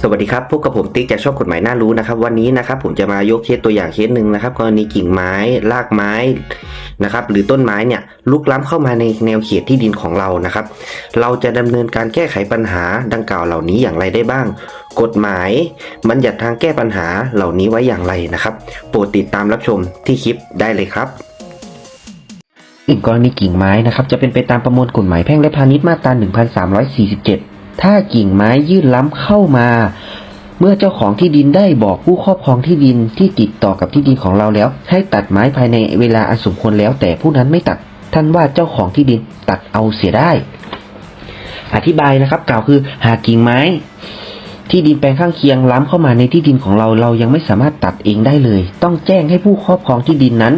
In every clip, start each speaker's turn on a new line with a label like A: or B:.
A: สวัสดีครับพบกับผมติ๊กจากช่องกฎหมายน่ารู้นะครับ วันนี้นะครับผมจะมายกเคสตัวอย่างเคสหนึ่งนะครับ กรณีกิ่งไม้รากไม้นะครับ หรือต้นไม้เนี่ยลุกล้ำเข้ามาในแนวเขตที่ดินของเรานะครับ เราจะดำเนินการแก้ไขปัญหาดังกล่าวเหล่านี้อย่างไรได้บ้าง กฎหมายบัญญัติทางแก้ปัญหาเหล่านี้ไว้อย่างไรนะครับ โปรดติดตามรับชมที่คลิปได้เลยครับอีกกรณีกิ่งไม้นะครับจะเป็นไปตามประมวลกฎหมายแพ่งและพาณิชย์มาตรา 1347 ถ้ากิ่งไม้ยื่นล้ำเข้ามา เมื่อเจ้าของที่ดินได้บอกผู้ครอบครองที่ดินที่ติดต่อกับที่ดินของเราแล้ว ให้ตัดไม้ภายในเวลาอันสมควรแล้ว แต่ผู้นั้นไม่ตัด ท่านว่าเจ้าของที่ดินตัดเอาเสียได้ อธิบายนะครับ กล่าวคือหากกิ่งไม้ที่ดินแปลงข้างเคียงล้ำเข้ามาในที่ดินของเราเรายังไม่สามารถตัดเองได้เลย ต้องแจ้งให้ผู้ครอบครองที่ดินนั้น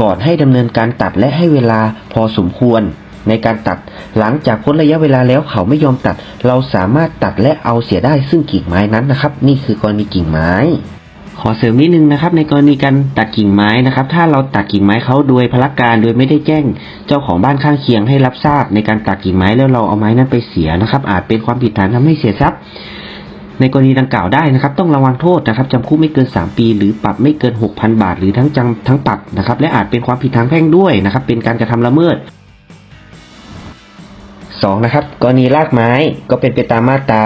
A: ก่อนให้ดำเนินการตัดและให้เวลาพอสมควร ในการตัด หลังจากพ้นระยะเวลาแล้วเขาไม่ยอมตัด เราสามารถตัดและเอาเสียได้ซึ่งกิ่งไม้นั้นนะครับ นี่คือกรณีกิ่งไม้ ขอเสริมนิดนึงนะครับ ในกรณีการตัดกิ่งไม้นะครับ ถ้าเราตัดกิ่งไม้เขาโดยพลการโดยไม่ได้แจ้ง เจ้าของบ้านข้างเคียงให้รับทราบ ในการตัดกิ่งไม้แล้วเราเอาไม้นั้นไปเสียนะครับ อาจเป็นความผิดฐานทำให้เสียทรัพย์ในกรณีดังกล่าวได้นะครับ ต้องระวังโทษนะครับจำคุกไม่เกิน 3 ปี หรือปรับไม่เกิน 6,000 บาท หรือทั้งจำทั้งปรับนะครับ และอาจเป็นความผิดทางแพ่งด้วยนะครับ เป็นการกระทำละเมิด 2. นะครับกรณีรากไม้ก็เป็นไปตามมาตรา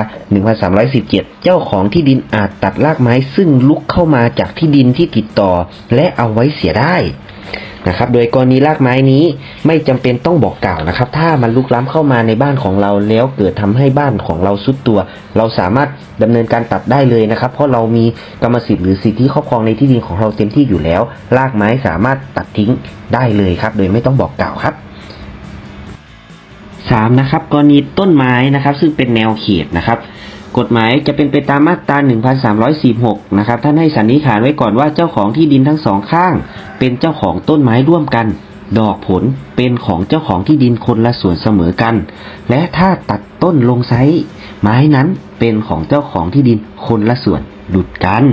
A: 1317 เจ้าของที่ดินอาจตัดรากไม้ซึ่งลุกเข้ามาจากที่ดินที่ติดต่อ และเอาไว้เสียได้นะครับ โดยกรณีรากไม้นี้ไม่จำเป็นต้องบอกกล่าวนะครับ ถ้ามันลุกล้ำเข้ามาในบ้านของเราแล้วเกิดทำให้บ้านของเราสุดตัว เราสามารถดำเนินการตัดได้เลยนะครับ เพราะเรามีกรรมสิทธิ์หรือสิทธิครอบครองในที่ดินของเราเต็มที่อยู่แล้ว รากไม้สามารถตัดทิ้งได้เลยครับ โดยไม่ต้องบอกกล่าวครับ สามนะครับกรณีต้นไม้นะครับ ซึ่งเป็นแนวเขตนะครับ กฎหมายจะเป็นไปตามมาตรา 1346 นะครับ ท่านให้สันนิษฐานไว้ก่อนว่าเจ้าของที่ดินทั้งสองข้าง เป็นเจ้าของต้นไม้ร่วมกัน ดอกผลเป็นของเจ้าของที่ดินคนละส่วนเสมอกัน และถ้าตัดต้นลงไซส์ไม้นั้นเป็นของเจ้าของที่ดินคนละส่วนดุดกัน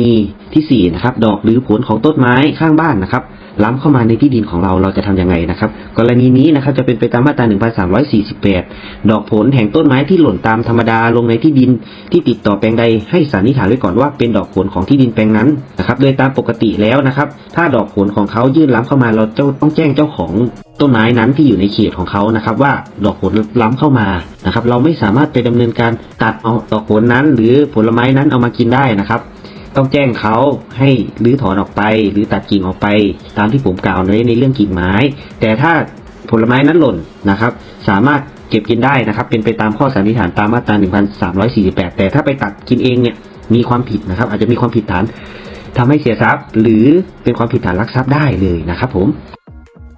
A: ณีที่สี่นะครับดอกหรือผลของต้นไม้ข้างบ้านนะครับล้ำเข้ามาในที่ดินของเราเราจะทำยังไงนะครับ กรณีนี้นะครับจะเป็นไปตามมาตรา 1348 ดอกผลแห่งต้นไม้ที่หล่นตามธรรมดาลงในที่ดินที่ติดต่อแปลงใดให้สันนิษฐานไว้ก่อนว่าเป็นดอกผลของที่ดินแปลงนั้นนะครับ โดยตามปกติแล้วนะครับ ถ้าดอกผลของเขายื่นล้ำเข้ามาเราจะต้องแจ้งเจ้าของต้นไม้นั้นที่อยู่ในเขตของเขานะครับ ว่าดอกผลล้ำเข้ามานะครับ เราไม่สามารถไปดำเนินการตัดเอาดอกผลนั้น หรือผลไม้นั้นเอามากินได้นะครับ ต้องแจ้งเขาให้รื้อถอนออกไป หรือตัดกิ่งออกไป ตามที่ผมกล่าวไว้ในเรื่องกิ่งไม้ แต่ถ้าผลไม้นั้นหล่นนะครับ สามารถเก็บกินได้นะครับ เป็นไปตามข้อสันนิษฐานตามมาตรา 1348 แต่ถ้าไปตัดกินเองเนี่ยมีความผิดนะครับ อาจจะมีความผิดฐานทำให้เสียทรัพย์ หรือเป็นความผิดฐานลักทรัพย์ได้เลยนะครับผม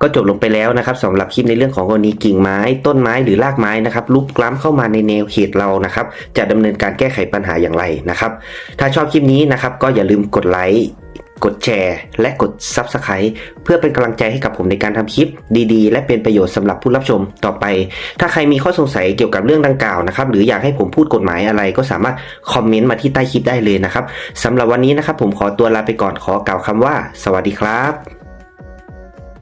A: ก็จบลงไปแล้วนะครับสำหรับคลิปในเรื่องของกรณีกิ่งไม้ ต้นไม้หรือรากไม้นะครับลุกล้ำเข้ามาในแนวเขตเรานะครับ จะดำเนินการแก้ไขปัญหาอย่างไรนะครับ ถ้าชอบคลิปนี้นะครับก็อย่าลืมกดไลค์กดแชร์ และกด Subscribe เพื่อเป็นกำลังใจให้กับผมในการทำคลิปดีๆ และเป็นประโยชน์สำหรับผู้รับชมต่อไป ถ้าใครมีข้อสงสัยเกี่ยวกับเรื่องดังกล่าวนะครับ หรืออยากให้ผมพูดกฎหมายอะไรก็สามารถคอมเมนต์มาที่ใต้คลิปได้เลยนะครับสำหรับวันนี้นะครับผมขอตัวลาไปก่อนขอกล่าวคำว่า สวัสดีครับ